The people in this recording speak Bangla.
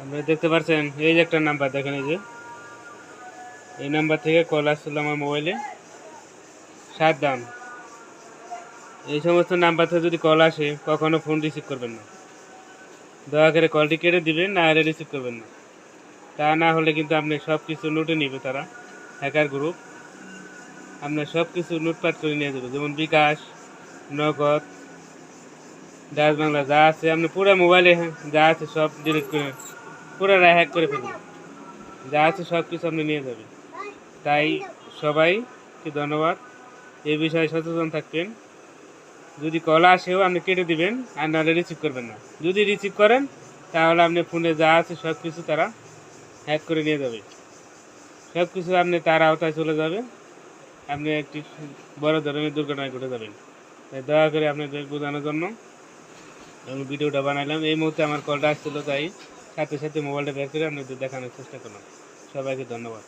আপনারা দেখতে পাচ্ছেন এই যে একটা নাম্বার দেখেন এই যে। এই নাম্বার থেকে কল আসছিল আমার মোবাইলে সাত দাম। এই সমস্ত নাম্বার থেকে যদি কল আসে, কখনো ফোন রিসিভ করবেন না। দয়া করে কলটি কেটে দিবেন, না হলে রিসিভ করবেন না। তা না হলে কিন্তু আপনি সব কিছু নোটে নিবে তারা হ্যাকার গ্রুপ আপনার সব কিছু লুটপাট করে নিয়ে যাবে, যেমন বিকাশ, নগদ, ডাচ বাংলা, যা আছে, আপনি পুরো মোবাইলে যা আছে সব ডিলিট করে পুরো হ্যাক করে ফেলবেন যা আছে সব কিছু আপনি নিয়ে যাবেন। তাই সবাইকে ধন্যবাদ। এই বিষয়ে সচেতন থাকবেন। যদি কল আসেও আপনি কেটে দিবেন, আর নাহলে রিসিভ করবেন না। যদি রিসিভ করেন, তাহলে আপনি ফোনে যা আছে সব কিছু তারা হ্যাক করে নিয়ে যাবে। সব কিছু আপনি তার আওতায় চলে যাবে। আপনি একটি বড় ধরনের দুর্ঘটনায় ঘটে যাবেন। তাই দয়া করে আপনাদের বোঝানোর জন্য আমি ভিডিওটা বানাইলাম। এই মুহূর্তে আমার কলটা আসছিল, তাই সাথে সাথে মোবাইলটা বের করে আপনাদের দেখানোর চেষ্টা করলাম। সবাইকে ধন্যবাদ।